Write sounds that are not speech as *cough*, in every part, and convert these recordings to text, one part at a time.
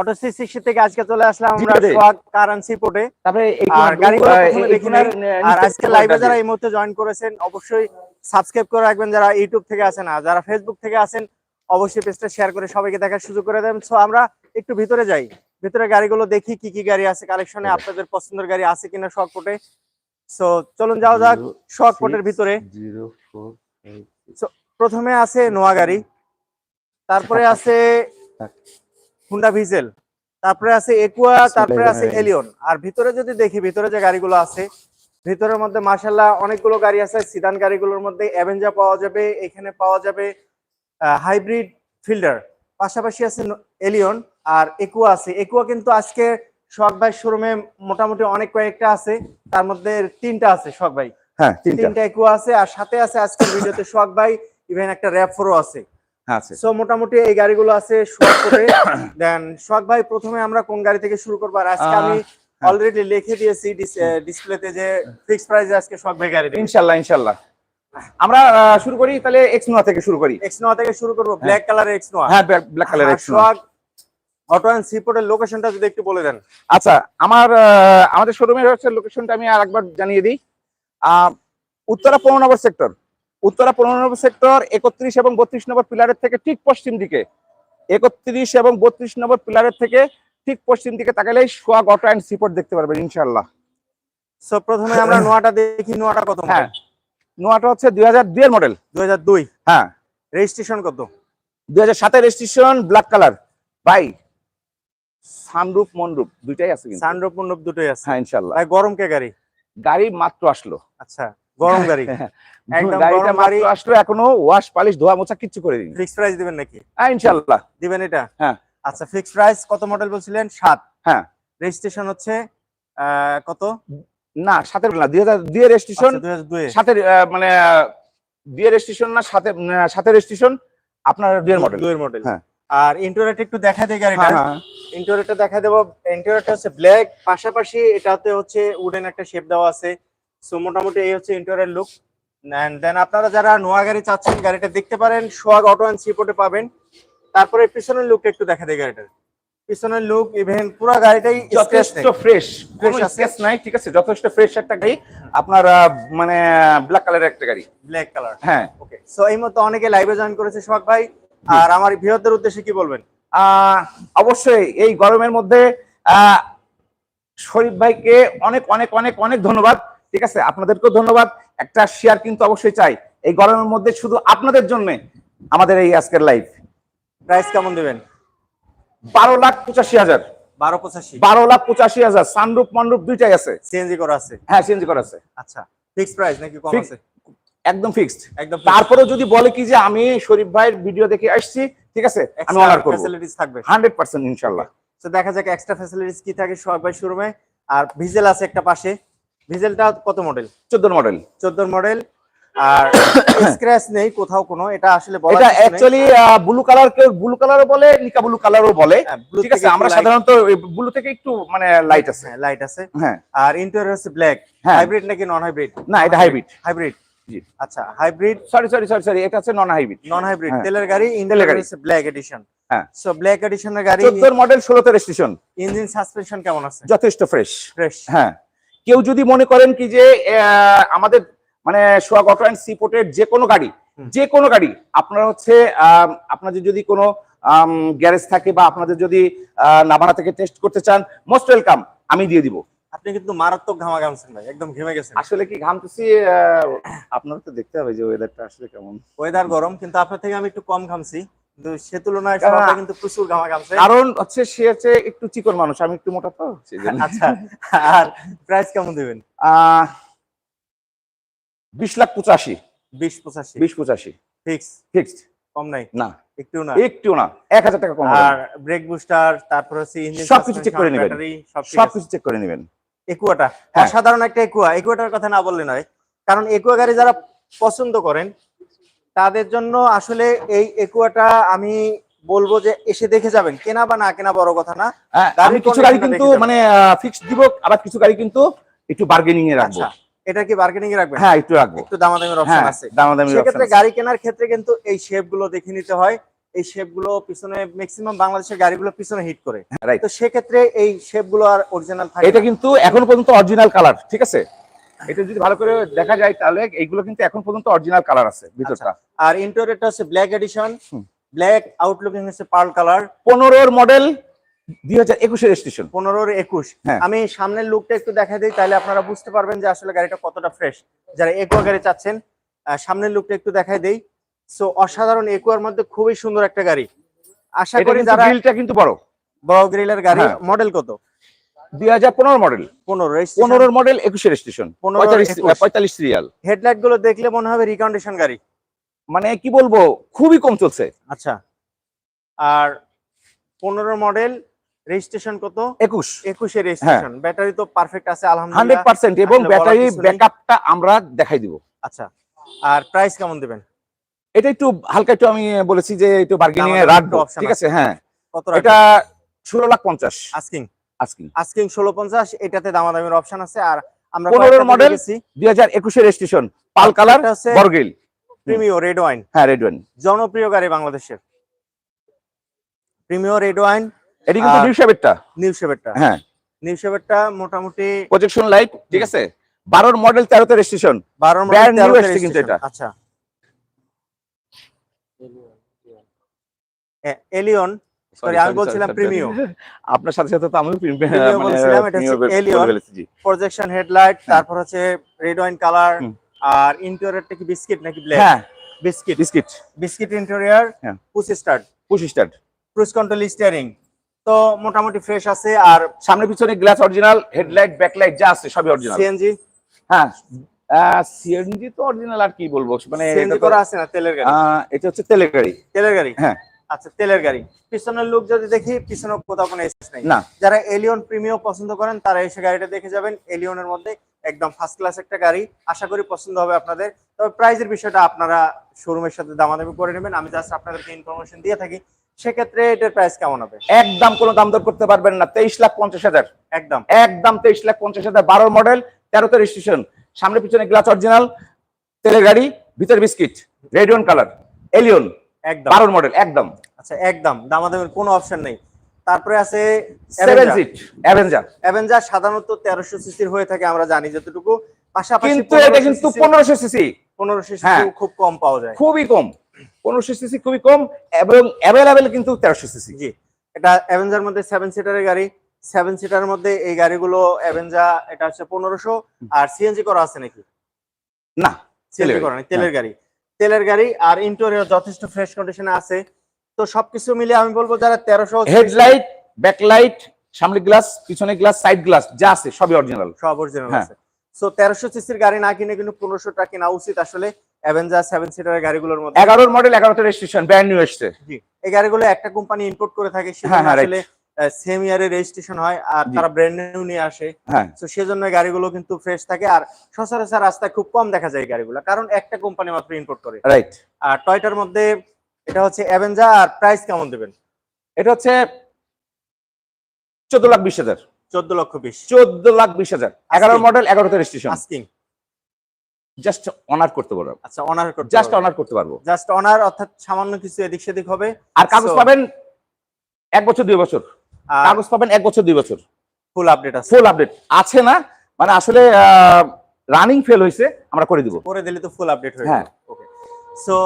Auto C sixty থেকে আজকে চলে আসলাম আমরা। কারেন্সি পোর্টে। আর গাড়িগুলো প্রথমে এই দেখে কোনার, আর আজকে লাইভে যারা এই মুহূর্তে জয়েন করেছেন অবশ্যই সাবস্ক্রাইব করে রাখবেন। যারা ইউটিউব থেকে আছেন আর যারা ফেসবুক থেকে আছেন অবশ্যই পেজটা শেয়ার করে সবাইকে দেখার সুযোগ করে দেবেন সো আমরা একটু ভিতরে যাই। ভিতরে গাড়িগুলো দেখি কি কি গাড়ি আছে কালেকশনে আপনাদের পছন্দের গাড়ি আছে কিনা শখ পোর্টে। সো চলুন যাওয়া যাক শখ পোর্টের ভিতরে। প্রথমে আছে নোয়া গাড়ি। তারপরে আছে হুন্ডা ভিজেল। তারপরে আছে একুয়া তারপরে আছে। এলিয়ন। আর ভিতরে যদি দেখি ভিতরে যে গাড়িগুলো আছে ভিতরের মধ্যে মার্শাল্লাহ অনেকগুলো গাড়ি আছে। সিদান গাড়িগুলোর মধ্যে অ্যাভেঞ্জা পাওয়া যাবে এখানে পাওয়া যাবে হাইব্রিড ফিল্ডার পাশাপাশি আছে এলিয়ন আর একুয়া আছে। একুয়া কিন্তু আজকে শখ ভাই শোরুমে মোটামুটি অনেক কয়েকটা আছে। তার মধ্যে তিনটা আছে শখ ভাই। হ্যাঁ তিনটা। একুয়া আছে। আর সাথে আছে আজকের ভিডিওতে শখ ভাই ইভেন একটা র্যাপ ফোরও আছে। সো মোটামুটি এই গাড়িগুলো আছে শখ দেন শখ ভাই প্রথমে আমরা কোন গাড়ি থেকে শুরু করব? আর আজকে আমি হ্যাঁ। অলরেডি লিখে দিয়েছি ডিসপ্লেতে যে ফিক্স প্রাইসে আজকে শখ ভাই গাড়ি ইনশাল্লাহ ইনশাল্লাহ। আমরা শুরু করি তাহলে এক্স নোয়া থেকে শুরু করি। এক্স নোয়া থেকে শুরু করব। ব্ল্যাক কালার এক্স নোয়া হ্যাঁ black colour X Noah auto and সিপোর্টের লোকেশনটা যদি একটু বলে দেন। আচ্ছা আমার আমাদের শোরুমের হচ্ছে লোকেশনটা আমি আর একবার জানিয়ে দিই। উত্তরা পনেরো নম্বর সেক্টর উত্তরা পনেরো নম্বর সেক্টর একত্রিশ এবং বত্রিশ নম্বর পিলারের থেকে ঠিক পশ্চিম দিকে একত্রিশ এবং বত্রিশ নম্বর পিলারের থেকে ঠিক পশ্চিম দিকে তাকালেই সোয়াগ অটো অ্যান্ড সিপোর্ট দেখতে পারবেন ইনশাল্লাহ সো প্রথমে আমরা নোয়াটা দেখি নোয়াটা কত হ্যাঁ। নোয়াটা হচ্ছে দুই হাজার দুই এর মডেল দুই হাজার দুই। হ্যাঁ। রেজিস্ট্রেশন কত? দুই হাজার সাতের রেজিস্ট্রেশন ব্ল্যাক কালার ভাই সানরূপ মনরূপ দুইটাই আছে সানরূপ মণ্ডপ দুটোই আছে। হ্যাঁ ইনশাল্লাহ গরম কে গাড়ি? গাড়ি মাত্র আসলো। আচ্ছা। গরম গাড়ি। একদম গাড়িটা মাত্র আসলো এখনও ওয়াশ পালিশ ধোয়া মোছা কিচ্ছু করে দিন ফিক্স প্রাইস দিবেন নাকি? হ্যাঁ ইনশাল্লাহ। দিবেন এটা? হ্যাঁ। আচ্ছা ফিক্স প্রাইস কত মডেল বলছিলেন? সাত। হ্যাঁ। রেজিস্ট্রেশন হচ্ছে কত? না সাতের না দুই হাজার দুই রেজিস্ট্রেশন দুই দুই সাতের মানে দুই রেজিস্ট্রেশন না সাথে সাতের রেজিস্ট্রেশন আপনার দুইয়ের মডেল দুইয়ের মডেল হ্যাঁ। আর ইন্টোরিয়র একটু দেখা দেয় গাড়িটা। হ্যাঁ হ্যাঁ। ইন্টোরিয়রটা দেখা দেবো। ইন্টোরিয়রটা হচ্ছে ব্ল্যাক পাশাপাশি এটাতে হচ্ছে উডেন একটা শেপ দেওয়া আছে। সো মোটামুটি এই হচ্ছে ইন্টোরিয়র লুক দেন আপনারা যারা নোয়া গাড়ি চাচ্ছেন গাড়িটা দেখতে পারেন সোয়াগ অটো অ্যান্ড সিপোর্টে পাবেন। তারপরে পিছনের লুকটা একটু দেখা দেয় গাড়িটার। পিছনের লুক ইভেন পুরো গাড়িটাই যথেষ্ট ফ্রেশ কোনো। স্কেচ নাই ঠিক আছে? যথেষ্ট ফ্রেশ একটা গাড়ি। আপনার মানে ব্ল্যাক কালারের একটা গাড়ি। ব্ল্যাক কালার হ্যাঁ। ওকে সো এই মতো অনেকে লাইভে জয়েন করেছে সোহাগ ভাই। আর আমার বৃহত্তর উদ্দেশ্যে কি বলবেন? আহ, অবশ্যই এই গরমের মধ্যে আহ, শরীফ ভাইকে অনেক অনেক অনেক অনেক ধন্যবাদ। ঠিক আছে? আপনাদেরকেও ধন্যবাদ। একটা শেয়ার কিন্তু অবশ্যই চাই। এই গরমের মধ্যে শুধু আপনাদের জন্য আমাদের এই আজকের লাইভ প্রাইস কেমন দিবেন? বারো লাখ পঁচাশি হাজার। বারো পঁচাশি। বারো লাখ পঁচাশি হাজার। সানরূপ মন্ডপ দুইটাই আছে। সিএনজি করা আছে? হ্যাঁ চেঞ্জ করা আছে। আচ্ছা। ফিক্স প্রাইস নাকি কম আছে? একদম ফিক্সড একদম তারপরেও যদি বলে কি যে আমি শরীফ ভাইয়ের ভিডিও দেখে আসছি ঠিক আছে? আমি অনার করব। ফ্যাসিলিটিস থাকবে। হান্ড্রেড পার্সেন্ট ইনশাল্লাহ। তো দেখা যাক এক্সট্রা ফ্যাসিলিটিস কি থাকে ভাই শোরুমে আর ভিজেল আছে একটা পাশে। ভিজেলটা কত মডেল চোদ্দ মডেল 14 মডেল আর *coughs* স্ক্র্যাচ নেই কোথাও কোনো এটা আসলে বলা এটা অ্যাকচুয়ালি ব্লু কালার কেউ ব্লু কালারও বলে নিকা ব্লু। কালারও বলে ঠিক আছে আমরা সাধারণত ব্লু থেকে একটু মানে লাইট আছে। লাইট আছে। হ্যাঁ। আর ইন্টেরিয়র হচ্ছে ব্ল্যাক হ্যাঁ। হাইব্রিড নাকি নন হাইব্রিড না এটা হাইব্রিড হাইব্রিড জি। আচ্ছা hybrid sorry sorry sorry sorry এটা হচ্ছে নন হাইব্রিড নন হাইব্রিড হ্যাঁ। তেলের গাড়ি ইন্টেরিয়র গাড়ি। ব্ল্যাক এডিশন হ্যাঁ। সো ব্ল্যাক এডিশনের গাড়ি চোদ্দোর মডেল ষোলোতে রেজিস্ট্রেশন ইঞ্জিন সাসপেনশন কেমন আছে? যথেষ্ট ফ্রেশ ফ্রেশ হ্যাঁ। কেউ যদি মনে করেন কি যে আমাদের মানে সোয়াগ অটো অ্যান্ড সিপোর্টের যে কোনো গাড়ি। যে কোনো গাড়ি আপনার হচ্ছে আপনাদের যদি কোনো গ্যারেজ থাকে বা আপনাদের যদি নাভানা থেকে টেস্ট করতে চান মোস্ট ওয়েলকাম আমি দিয়ে দিব। আপনি কিন্তু মারাত্মক ঘামা ঘামছেন ভাই একদম ঘেমে গেছেন। আসলে কি ঘামতেছি? আপনারা তো দেখতে হবে যে ওয়েদারটা আসলে কেমন। ওয়েদার গরম কিন্তু আপনার থেকে আমি একটু কম ঘামছি। কিন্তু সে তুলনায় সবাই কিন্তু প্রচুর ঘামা ঘামছে কারণ হচ্ছে সে হচ্ছে একটু চিকন মানুষ আমি একটু মোটা তো আচ্ছা আর প্রাইস কেমন দিবেন? বিশ লাখ পঁচাশি। বিশ পঁচাশি। বিশ পঁচাশি। ফিক্স ফিক্সড কম নাই? না। একটু না? একটু না। এক হাজার টাকা কম আর ব্রেক বুস্টার তারপর হচ্ছে ইঞ্জিন সবকিছু check করে নেবেন। সব সবকিছু চেক করে নেবেন। একুয়াটা হ্যাঁ। অসাধারণ একটা একুয়া একুয়াটার কথা না বললে নয়। কারণ একুয়া গাড়ি যারা পছন্দ করেন তাদের জন্য আসলে এই একুয়াটা আমি বলব যে এসে দেখে যাবেন কেনা বা না কেনা বড় কথা না। হ্যাঁ, আমি কিছু গাড়ি কিন্তু। মানে ফিক্সড দিব আবার কিছু গাড়ি কিন্তু একটু বার্গেনিং এ রাখব। আচ্ছা এটা কি বার্গেনিং এ রাখবেন? হ্যাঁ একটু রাখব। একটু দামাদামির অপশন হ্যাঁ আছে। দামাদামি সেক্ষেত্রে গাড়ি কেনার ক্ষেত্রে কিন্তু এই শেপগুলো দেখে নিতে হয়। এই শেপগুলো পিছনে ম্যাক্সিমাম বাংলাদেশের গাড়িগুলো পিছনে হিট করে। তো সেক্ষেত্রে এই শেপগুলো আর অরিজিনাল থাকে এটা কিন্তু এখন পর্যন্ত অরিজিনাল কালার ঠিক আছে? এটা যদি ভালো করে দেখা যায় তাহলে এইগুলো কিন্তু এখন পর্যন্ত অরিজিনাল কালার আছে ভিতরটা। আর ইন্টেরিয়রটা হচ্ছে ব্ল্যাক এডিশন ব্ল্যাক আউটলুকিং হচ্ছে পার্ল কালার পনেরোর মডেল দুই হাজার একুশের স্টেশন পনেরোর একুশ। হ্যাঁ। আমি সামনের লুকটা একটু দেখা দিই তাহলে আপনারা বুঝতে পারবেন যে আসলে গাড়িটা কতটা ফ্রেশ যারা একুয়া গাড়ি চাচ্ছেন সামনের লুকটা একটু দেখাই দেই। সো অসাধারণ একুয়ার মধ্যে খুবই সুন্দর একটা গাড়ি। আশা করি যারা কিন্তু বড়। বড় গ্রিলের গাড়ি হ্যাঁ। মডেল কত? দুই হাজার পনেরো মডেল। পনেরো পনেরোর মডেল একুশের স্টেশন 15 পঁয়তাল্লিশ 21 পঁয়তাল্লিশ সিরিয়াল হেডলাইটগুলো দেখলে মনে হবে রিকন্ডিশন গাড়ি। মানে কি বলব খুবই কম চলছে। আচ্ছা। আর পনেরো মডেল রেজিস্ট্রেশন কত? একুশ। একুশে রেজিস্ট্রেশন ব্যাটারি তো পারফেক্ট আছে হান্ড্রেড আলহামদুলিল্লাহ পার্সেন্ট এবং ব্যাটারি ব্যাকআপটা আমরা দেখাই দিব। আচ্ছা। আর প্রাইস কেমন দিবেন? এটা একটু হালকা একটু আমি বলেছি যে একটু বার্গেনিং এ রাখব। ঠিক আছে? হ্যাঁ। কত এটা ষোলো লাখ পঞ্চাশ। আস্কিং আজকে ষোলো পঞ্চাশ এটাতে দামাদামির অপশন আছে। আর আমরা 15 model, দুই হাজার একুশের রেজিস্ট্রেশন পাল কালার বরগিল। প্রিমিও রেড ওয়াইন হ্যাঁ রেড ওয়ান জনপ্রিয় গাড়ি বাংলাদেশের। প্রিমিও রেড ওয়াইন এটি কিন্তু নিউ শেপেরটা নিউ শেভেরটা হ্যাঁ। নিউ শেভেরটা মোটামুটি প্রজেকশন লাইট ঠিক আছে? বারোর মডেল তেরোতে রেজিস্ট্রেশন বারো Brand new এসছে কিন্তু এটা। আচ্ছা। এলিয়ন Sorry, আমি বলছিলাম Premio। আপনার সাথে সাথে তো আমিও Premio প্রিমিয়াম বলছিলাম, এটা হচ্ছে Allion। প্রজেকশন হেডলাইট তারপর হচ্ছে রেড ওয়াইন কালার আর ইন্টেরিয়রটা কি বিস্কিট নাকি ব্ল্যাক হ্যাঁ biscuit biscuit biscuit interior. Push start push start cruise control steering তো মোটামুটি ফ্রেশ আছে আর সামনে পিছনে গ্লাস অরিজিনাল হেডলাইট ব্যাকলাইট যা আছে সবই অরিজিনাল সিএনজি হ্যাঁ সিএনজি তো অরিজিনাল আর কি বলব? মানে এটা করা আছে না তেলের গাড়ি? এটা হচ্ছে তেলের গাড়ি। তেলের গাড়ি? হ্যাঁ। আচ্ছা তেলের গাড়ি। পিছনের লুক যদি দেখি পিছনে কোথাও কোনো এসেস নাই। না। যারা এলিয়ন প্রিমিয়াম পছন্দ করেন তারা এসে গাড়িটা দেখে যাবেন। এলিয়নের মধ্যে একদম ফার্স্ট ক্লাস একটা গাড়ি। আশা করি পছন্দ হবে আপনাদের। তবে প্রাইজের বিষয়টা আপনারা শোরুমের সাথে দামাদামি করে নেবেন। আমি জাস্ট আপনাদেরকে ইনফরমেশন দিয়ে থাকি। সেক্ষেত্রে এটার প্রাইস কেমন হবে? একদম কোনো দাম দর করতে পারবেন না। তেইশ লাখ পঞ্চাশ হাজার। একদম। একদম তেইশ লাখ পঞ্চাশ হাজার বারোর মডেল তেরোতে রেজিস্ট্রেশন সামনে পিছনে গ্লাস অরিজিনাল তেলের গাড়ি ভিতরে বিস্কিট রেডিয়ন কালার এলিয়ন একদম। বারোর মডেল একদম। আচ্ছা একদম। দামাদামির কোনো অপশন নেই। তারপরে আছে সেভেন সিট অ্যাভেঞ্জার অ্যাভেঞ্জার সাধারণত তেরোশো সিসির হয়ে থাকে আমরা জানি যতটুকু। পাশাপাশি কিন্তু এটা কিন্তু পনেরোশো সিসি পনেরোশো হ্যাঁ। সিসি খুব কম পাওয়া যায়। খুবই কম। পনেরোশো সিসি খুবই কম এবং অ্যাভেলেবেল কিন্তু তেরোশো সিসি জি। এটা অ্যাভেঞ্জার মধ্যে সেভেন সিটারের গাড়ি। সেভেন সিটার মধ্যে এই গাড়িগুলো অ্যাভেঞ্জা এটা হচ্ছে পনেরোশো। আর সিএনজি করা আছে নাকি? না সিএনজি তেলের করা নেই তেলের গাড়ি। তেলের গাড়ি আর ইন্টেরিয়র যথেষ্ট ফ্রেশ কন্ডিশনে আছে। তো সবকিছু মিলে আমি বলব যারা তেরোশো হেডলাইট ব্যাকলাইট সামনে গ্লাস পিছনে গ্লাস সাইড গ্লাস যা আছে সবই অরিজিনাল সব অরিজিনাল হ্যাঁ। আছে। সো তেরোশো সিসির গাড়ি না কিনে কিন্তু পনেরোশো টাকা কেনা উচিত আসলে। অ্যাভেঞ্জার সেভেন সিটারের গাড়িগুলোর মধ্যে। এগারোর মডেল এগারোতে রেজিস্ট্রেশন ব্র্যান্ড নিউ এসছে। জি। এই গাড়িগুলো একটা কোম্পানি ইম্পোর্ট করে থাকে হ্যাঁ, হ্যাঁ, right. আসলে সেম ইয়ারে রেজিস্ট্রেশন হয় আর তারা ব্র্যান্ড নিউ নিয়ে আসে। হ্যাঁ। তো সেজন্য এই গাড়িগুলো কিন্তু ফ্রেশ থাকে আর সচরাচর রাস্তায় খুব কম দেখা যায় গাড়িগুলো কারণ একটা কোম্পানি মাত্র ইম্পোর্ট করে। রাইট আর টয়টার মধ্যে এটা হচ্ছে অ্যাভেঞ্জা আর প্রাইস কেমন দেবেন? এটা হচ্ছে চোদ্দ লাখ বিশ হাজার। চোদ্দ লক্ষ বিশ। চোদ্দ লাখ বিশ হাজার। এগারো মডেল এগারোতে রেজিস্ট্রেশন আস্কিং জাস্ট অনার করতে পারব আচ্ছা অনার করতে জাস্ট অনার করতে পারব। জাস্ট অনার অর্থাৎ সামান্য কিছু এদিক সেদিক হবে। আর কাগজ পাবেন এক বছর দুই বছর। কাগজ পাবেন এক বছর দুই বছর। ফুল আপডেট আছে। ফুল আপডেট আছে না? মানে আসলে রানিং ফেল হয়েছে আমরা করে দিব। করে দিলে তো ফুল আপডেট হয়ে হ্যাঁ। Okay so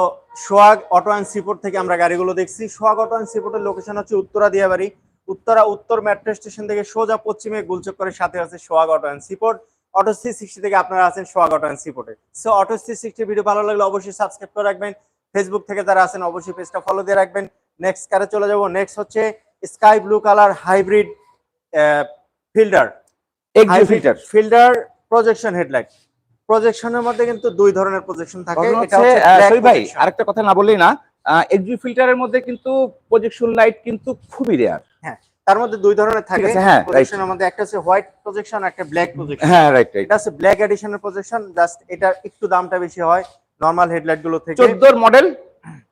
Sohag auto and seaport থেকে আমরা গাড়িগুলো দেখছি। সোহাগ অটো অ্যান্ড সিপোর্টের লোকেশন হচ্ছে উত্তরা দিয়াবাড়ি। উত্তরা উত্তর মেট্রো স্টেশন থেকে সোজা পশ্চিমে গুলচক্করের সাথে আছে Sohag auto and seaport. Auto C sixty থেকে আপনারা আছেন Sohag auto and সিপোর্টে। So auto C sixty video ভালো লাগলে অবশ্যই সাবস্ক্রাইব করে রাখবেন। ফেসবুক থেকে যারা আছেন অবশ্যই পেজটা ফলো দিয়ে রাখবেন। নেক্সট কারে চলে যাব। নেক্সট হচ্ছে sky blue colour hybrid fielder. Axio filter fielder projection headlight প্রজেকশনের মধ্যে কিন্তু দুই ধরনের প্রজেকশন থাকে। এটা হচ্ছে, ভাই আরেকটা কথা না বললেই না এক্সিউ ফিল্টারের মধ্যে কিন্তু প্রজেকশন লাইট কিন্তু খুবই রেয়ার তার মধ্যে দুই ধরনের থাকে। হ্যাঁ, প্রজেকশনের মধ্যে একটা হচ্ছে হোয়াইট প্রজেকশন একটা ব্ল্যাক প্রজেকশন হ্যাঁ রাইট রাইট এটা হচ্ছে ব্ল্যাক এডিশনের প্রজেকশন জাস্ট এটা একটু দামটা বেশি হয় নরমাল হেডলাইটগুলো থেকে। চোদ্দোর মডেল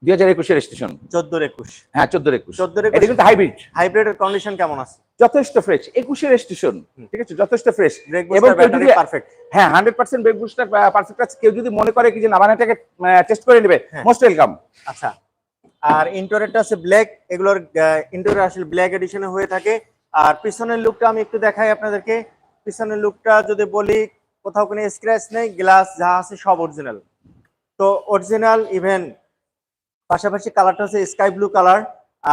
দুই হাজার একুশের রেজিস্ট্রেশন 14 একুশ। হ্যাঁ চোদ্দোর একুশ। 14 এটা একুশ কিন্তু হাইব্রিড হাইব্রিডের কন্ডিশন কেমন আছে? যথেষ্ট ফ্রেশ একুশের হুম। ঠিক আছে যথেষ্ট ফ্রেশ এবং যদি- পারফেক্ট হ্যাঁ hundred percent brake booster perfect আছে। কেউ যদি মনে করে কি যে নাভানাটাকে টেস্ট করে নেবে হ্যাঁ। মোস্ট ওয়েলকাম আচ্ছা। আর ইন্টোরিয়রটা আছে ব্ল্যাক এগুলোর ইন্টোরিয়র আসলে ব্ল্যাক এডিশনে হয়ে থাকে। আর পিছনের লুকটা আমি একটু দেখাই আপনাদেরকে। পিছনের লুকটা যদি বলি কোথাও কোনো স্ক্র্যাচ নেই। গ্লাস যা আছে সব অরিজিনাল তো অরিজিনাল ইভেন পাশাপাশি কালারটা হচ্ছে স্কাই ব্লু কালার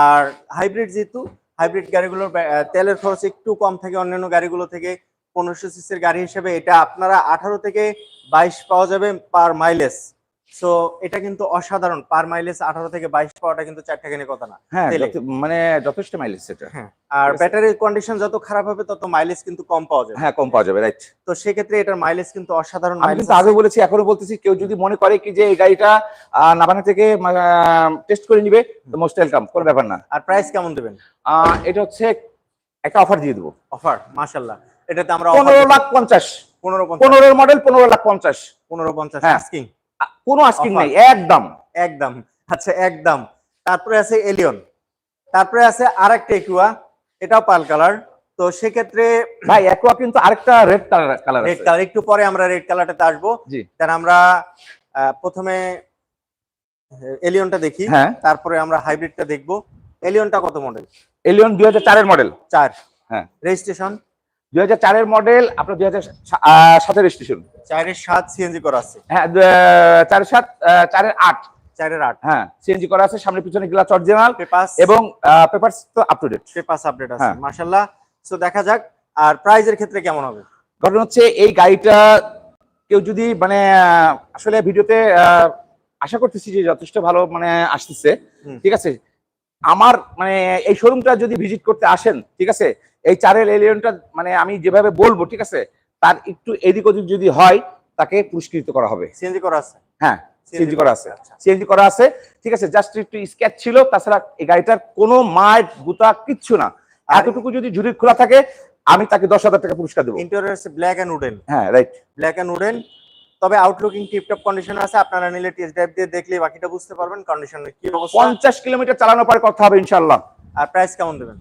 আর হাইব্রিড যেহেতু হাইব্রিড গাড়িগুলোর তেলের খরচ একটু কম থাকে অন্যান্য গাড়িগুলো থেকে। পনেরোশো সিসির গাড়ি হিসেবে এটা আপনারা আঠারো থেকে বাইশ পাওয়া যাবে পার মাইলেজ সো এটা কিন্তু অসাধারণ। পার মাইলেজ আঠারো থেকে বাইশ পাওয়াটা কিন্তু চার টাকা কথা না। হ্যাঁ মানে যথেষ্ট মাইলেজ সেটা। হ্যাঁ। আর ব্যাটারির কন্ডিশন যত খারাপ হবে তত মাইলেজ কিন্তু কম পাওয়া যাবে। হ্যাঁ কম পাওয়া যাবে রাইট তো সেক্ষেত্রে এটার মাইলেজ কিন্তু অসাধারণ আমি কিন্তু আগে বলেছি এখনও বলতেছি কেউ যদি মনে করে কি যে এই গাড়িটা নাবানা থেকে টেস্ট করে নিবে মোস্ট ওয়েলকাম কোনো ব্যাপার না। আর প্রাইস কেমন দেবেন? এটা হচ্ছে একটা অফার দিয়ে দেবো। অফার মাশাল্লাহ এটাতে আমরা পনেরো লাখ পঞ্চাশ। পনেরো পঞ্চাশ। পনেরো মডেল পনেরো লাখ পঞ্চাশ। পনেরো পঞ্চাশ হ্যাঁ। আস্কিং আ- কোনো আস্কিং. নেই একদম। একদম আচ্ছা একদম। তারপরে আছে এলিয়ন তারপরে আছে আরেকটা একুয়া এটাও পাল কালার। তো সেক্ষেত্রে ভাই একুয়া কিন্তু আরেকটা red colour colour red colour একটু পরে আমরা রেড কালারটাতে আসব। কারণ আমরা প্রথমে এলিয়নটা দেখি। হ্যাঁ। তারপরে আমরা হাইব্রিডটা দেখব। এলিয়নটা কত মডেল এলিয়ন দুই হাজার চারের মডেল চার। হ্যাঁ। রেজিস্ট্রেশন দুই হাজার চারের মডেল আপনার দুই হাজার সাতের স্টেশন চারের সাত সিএনজি করা আছে। হ্যাঁ চারের সাত চারের আট। চারের আট। হ্যাঁ সিএনজি করা আছে সামনে পিছনে গ্লাস অরিজিনাল পেপাস এবং পেপার তো up to date papers update আছে হ্যাঁ। মাশাল্লাহ সো দেখা যাক আর প্রাইজের ক্ষেত্রে কেমন হবে? ঘটনা হচ্ছে এই গাড়িটা কেউ যদি মানে আসলে ভিডিওতে আশা করতেছি যে যথেষ্ট ভালো মানে আসতেছে। ঠিক আছে? আমার মানে এই শোরুমটা যদি ভিজিট করতে আসেন ঠিক আছে? এই চারের এলিয়নটা মানে আমি যেভাবে বলব ঠিক আছে? তার একটু এদিক ওদিক যদি হয় তাকে পুরস্কৃত করা হবে। সিএনজি করা আছে? হ্যাঁ সিএনজি করা আছে। আচ্ছা। সিএনজি করা আছে। ঠিক আছে জাস্ট একটু স্কেচ ছিল তাছাড়া এই গাড়িটার কোনো মাঠ গুতা কিচ্ছু না। এতটুকু যদি ঝুড়ি খোলা থাকে আমি তাকে দশ হাজার টাকা পুরস্কার দেবো। ইন্টেরিয়র আছে ব্ল্যাক এন্ড উডেন হ্যাঁ রাইট ব্ল্যাক এন্ড উডেন তবে আউটলুকিং টিপটপ কন্ডিশন আছে আপনারা নিলে টেস্ট ড্রাইভ দিয়ে দেখলে বাকিটা বুঝতে পারবেন কন্ডিশনের কি অবস্থা। পঞ্চাশ কিলোমিটার চালানোর পরে কথা হবে ইনশাল্লাহ আর প্রাইস কেমন দেবেন?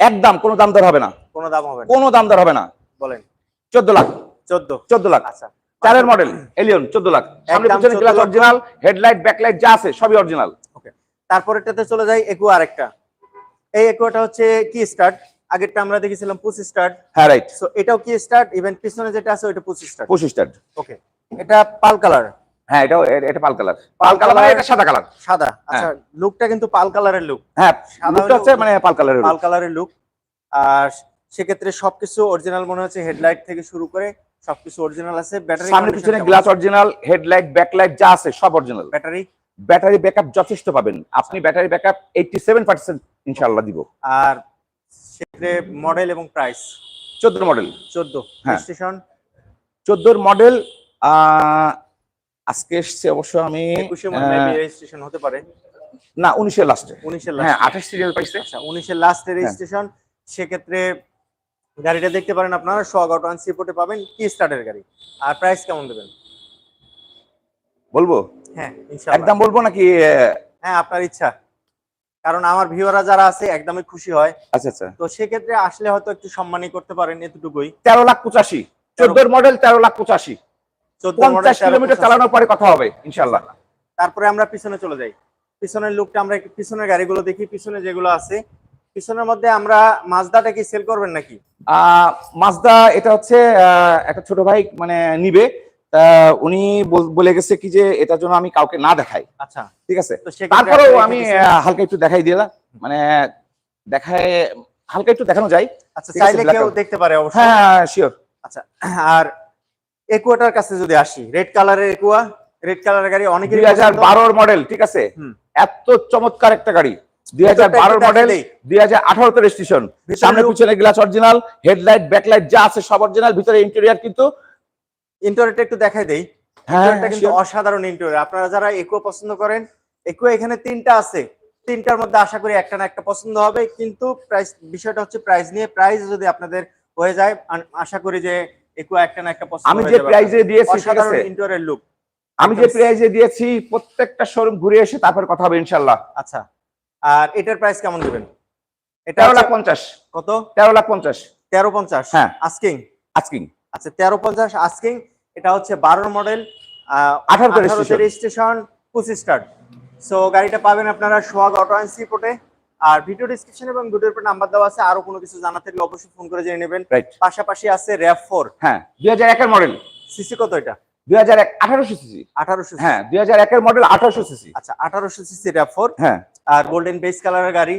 একদম কোনো দাম দর হবে না। কোনো দাম হবে কোনো দাম দর হবে না। বলেন। চোদ্দ লাখ। চোদ্দ। চোদ্দ লাখ। আচ্ছা। চারের মডেল এলিয়ন চোদ্দ লাখ। সামনে পিছনে গ্লাস অরিজিনাল হেডলাইট ব্যাকলাইট যা আছে সবই অরিজিনাল ওকে তারপরেরটাতে চলে যাই একুয়া আরেকটা। এই একুয়াটা হচ্ছে কি স্টার্ট আগেরটা আমরা দেখেছিলাম পুশ স্টার্ট হ্যাঁ রাইট সো এটাও কি স্টার্ট ইভেন পিছনে যেটা আছে ওইটা পুশ স্টার্ট পঁচিশ স্টার্ট ওকে এটা পাল কালার হ্যাঁ এটাও এ- এটা পাল কালার। পাল কালার মানে এটা সাদা কালার। সাদা। আচ্ছা লুকটা কিন্তু পাল কালারের লুক হ্যাঁ লুকটা হচ্ছে মানে পাল কালারের পাল কালারের লুক আর সেক্ষেত্রে সবকিছু অরিজিনাল মনে হচ্ছে হেডলাইট থেকে শুরু করে সবকিছু অরিজিনাল আছে। ব্যাটারি সামনে পিছনে গ্লাস অরিজিনাল হেডলাইট ব্যাকলাইট যা আছে সব অরিজিনাল ব্যাটারি ব্যাটারি ব্যাকআপ যথেষ্ট পাবেন। আপনি battery backup eighty seven percent ইনশাল্লাহ দিব। আর সেক্ষেত্রে মডেল এবং প্রাইস চোদ্দ মডেল চোদ্দ। হ্যাঁ। স্টেশন চোদ্দোর মডেল আজকে এসছে অবশ্য আমি রেজিস্ট্রেশন হতে পারে। না উনিশের লাস্টে উনিশের হ্যাঁ আঠাশ সিরিয়াল পাইছে আচ্ছা উনিশের লাস্টের রেজিস্ট্রেশন সেক্ষেত্রে গাড়িটা দেখতে পারেন আপনারা ওয়ান সিপোর্টে পাবেন কি স্টার্টের গাড়ি। আর প্রাইস কেমন দেবেন? বলব? হ্যাঁ একদম বলব নাকি হ্যাঁ আপনার ইচ্ছা। কারণ আমার ভিউয়াররা যারা আছে একদমই খুশি হয়। আচ্ছা আচ্ছা। তো সেক্ষেত্রে আসলে হয়তো একটু সম্মানই করতে পারেন এতটুকুই। তেরো লাখ পঁচাশি। চোদ্দোর মডেল তেরো লাখ পঁচাশি। পঞ্চাশ কিলোমিটার চালানোর পরে কথা হবে ইনশাল্লাহ তারপরে আমরা পিছনে চলে যাই। পিছনের লুকটা আমরা পিছনের গাড়িগুলো দেখি পিছনে যেগুলো আছে। পিছনের মধ্যে আমরা মাজদাটা কি সেল করবেন নাকি? মাজদা এটা হচ্ছে একটা ছোট ভাই মানে নিবে। উনি বলে গেছে কি যে এটার জন্য আমি কাউকে না দেখাই। আচ্ছা। ঠিক আছে? তারপরেও আমি হালকা একটু দেখাই দিলাম মানে দেখায় হালকা একটু দেখানো যায়। আচ্ছা চাইলে কেউ দেখতে পারে অবশ্যই। হ্যাঁ শিওর আচ্ছা আর একুয়াটার কাছে যদি আসি রেড কালারের একুয়া রেড কালারের গাড়ি অনেকের দুই হাজার বারোর মডেল ঠিক আছে? এত চমৎকার একটা গাড়ি। দুই হাজার বারোর মডেল। দুই হাজার আঠারোতে রেজিস্ট্রেশন সামনে পিছনে গ্লাস অরিজিনাল হেডলাইট ব্যাকলাইট যা আছে সব অরিজিনাল ভিতরে ইন্টেরিয়ার কিন্তু ইন্টারনেটটা একটু দেখাই দেই। হ্যাঁ কিন্তু অসাধারণ ইন্টারনেট আপনারা যারা একুয়া পছন্দ করেন একুয়া এখানে তিনটা আছে। তিনটার মধ্যে আশা করি একটা না একটা পছন্দ হবে কিন্তু প্রাইস বিষয়টা হচ্ছে প্রাইস নিয়ে। প্রাইস যদি আপনাদের হয়ে যায় আশা করি যে একুয়া একটা না একটা পছন্দ আমি যে প্রাইজে দিয়েছি ঠিক আছে ইন্টারের লুক আমি যে প্রাইজে দিয়েছি প্রত্যেকটা শোরুম ঘুরে এসে তারপর কথা হবে ইনশাল্লাহ আচ্ছা। আর এটার প্রাইস কেমন দিবেন? এটা তেরো লাখ হচ্ছে পঞ্চাশ। কত? তেরো লাখ পঞ্চাশ। তেরো পঞ্চাশ? হ্যাঁ। আস্কিং আজকিং আচ্ছা তেরো পঞ্চাশ আস্কিং এটা হচ্ছে বারোর মডেল 18 তে registration। Registration push start so গাড়িটা পাবেন আপনারা সোহাগ অটো অ্যান্ড সিপোর্টে আর ভিডিও ডিসক্রিপশন এবং ভিডিওর উপর নাম্বার দেওয়া আছে আরও কোনো কিছু জানা থাকলে অবশ্যই ফোন করে জেনে নেবেন। পাশাপাশি আছে র্যাপ ফোর হ্যাঁ দুই হাজার একের মডেল সিসি কত এটা? দুই হাজার এক আঠারোশো সিসি আঠারোশো হ্যাঁ দুই হাজার একের মডেল আঠারোশো সিসি আচ্ছা আঠারোশো সিসি র্যাপ ফোর হ্যাঁ। আর গোল্ডেন বেস কালারের গাড়ি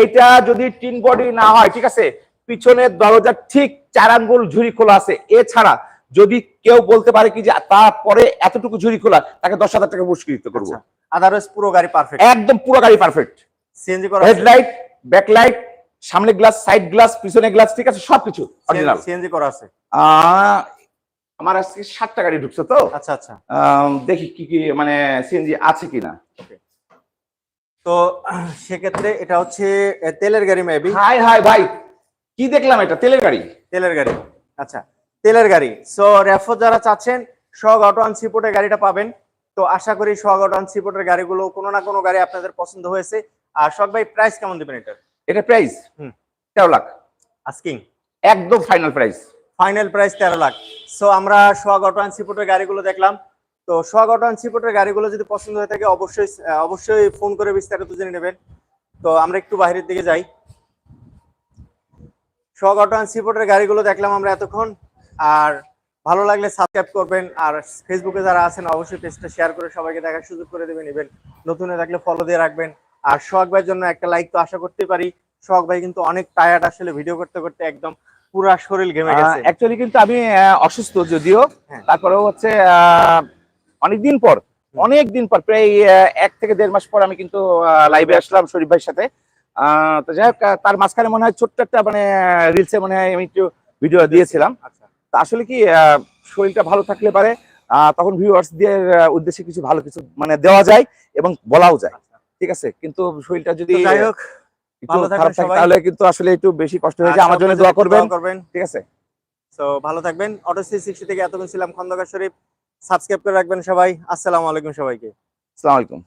এইটা যদি টিন বডি না হয় ঠিক আছে পিছনের দরজার ঠিক চার আঙ্গুল ঝুড়ি খোলা আছে। এছাড়া যদি কেউ বলতে পারে কি যে তারপরে এতটুকু ঝুড়ি খোলা তাকে দশ হাজার টাকা পুরস্কৃত করব। আদারওয়াইজ পুরো গাড়ি পারফেক্ট একদম পুরো গাড়ি পারফেক্ট সিএনজি করা হেডলাইট ব্যাকলাইট সামনে গ্লাস সাইড গ্লাস পিছনে গ্লাস ঠিক আছে সবকিছু অরিজিনাল সিএনজি করা আছে। আমার আজকে সাতটা গাড়ি ঢুকছে তো। আচ্ছা আচ্ছা। দেখি কি কি মানে সিএনজি আছে কিনা। তো সেক্ষেত্রে এটা হচ্ছে তেলের গাড়ি মেবি হাই হাই ভাই কি দেখলাম এটা তেলের গাড়ি? তেলের গাড়ি। আচ্ছা তেলের গাড়ি। সো র্যাফো যারা চাচ্ছেন সোহাগ অটো সিপোর্টের গাড়িটা পাবেন। তো আশা করি সোহাগ অটো অন সিপোর্টের গাড়িগুলো কোনো না কোনো গাড়ি আপনাদের পছন্দ হয়েছে। আর শখ ভাই প্রাইস কেমন দেবেন এটা? এটা প্রাইস হুম। তেরো লাখ। আস্কিং একদম ফাইনাল প্রাইস ফাইনাল প্রাইস তেরো লাখ। সো আমরা সোহাগ অটো অ্যান্ড সিপোর্টের গাড়িগুলো দেখলাম। তো সোহাগ অটো অ্যান্ড সিপোর্টের গাড়িগুলো যদি পছন্দ হয়ে থাকে অবশ্যই অবশ্যই ফোন করে বিস্তারিত জেনে নেবেন। তো আমরা একটু বাইরের দিকে যাই। সোহাগ অটো অ্যান্ড সিপোর্টের গাড়িগুলো দেখলাম আমরা এতক্ষণ। আর ভালো লাগলে সাবস্ক্রাইব করবেন। আর ফেসবুকে যারা আছেন অবশ্যই পেজটা শেয়ার করে সবাইকে দেখার সুযোগ করে দেবেন। ইভেন নতুন থাকলে ফলো দিয়ে রাখবেন। আর সোহাগ ভাইয়ের জন্য একটা লাইক তো আশা করতে পারি। সোহাগ ভাই কিন্তু অনেক টায়ার্ড আসলে ভিডিও করতে করতে একদম পুরা শরীর ঘেমে গেছে। অ্যাকচুয়ালি কিন্তু আমি অসুস্থ যদিও হ্যাঁ। তারপরেও হচ্ছে অনেক দিন পর অনেক দিন পর প্রায় এক থেকে দেড় মাস পর আমি কিন্তু লাইভে আসলাম শরীফ ভাইয়ের সাথে। আহ, তো যাই হোক তার মাঝখানে মনে হয় ছোট্ট একটা মানে রিলসে মনে হয় আমি একটু ভিডিও দিয়েছিলাম। আচ্ছা। তা আসলে কি আহ, শরীরটা ভালো থাকলে পারে আহ, তখন ভিউয়ার্স দিয়ে আহ, উদ্দেশ্যে কিছু ভালো কিছু মানে দেওয়া যায় এবং বলাও যায়। ঠিক আছে? কিন্তু শরীরটা যদি যাই হোক একটু ভালো থাকবেন খারাপ থাকে সবাই। তাহলে কিন্তু আসলে একটু বেশি কষ্ট হয়ে যায়। আমার জন্য দোয়া করবেন করবেন। ঠিক আছে? তো ভালো থাকবেন। অটো সি সিক্সটি থেকে এতক্ষণ ছিলাম খন্দকার শরীফ। সাবস্ক্রাইব করে রাখবেন সবাই। আসসালামু আলাইকুম সবাইকে। আসসালামু আলাইকুম।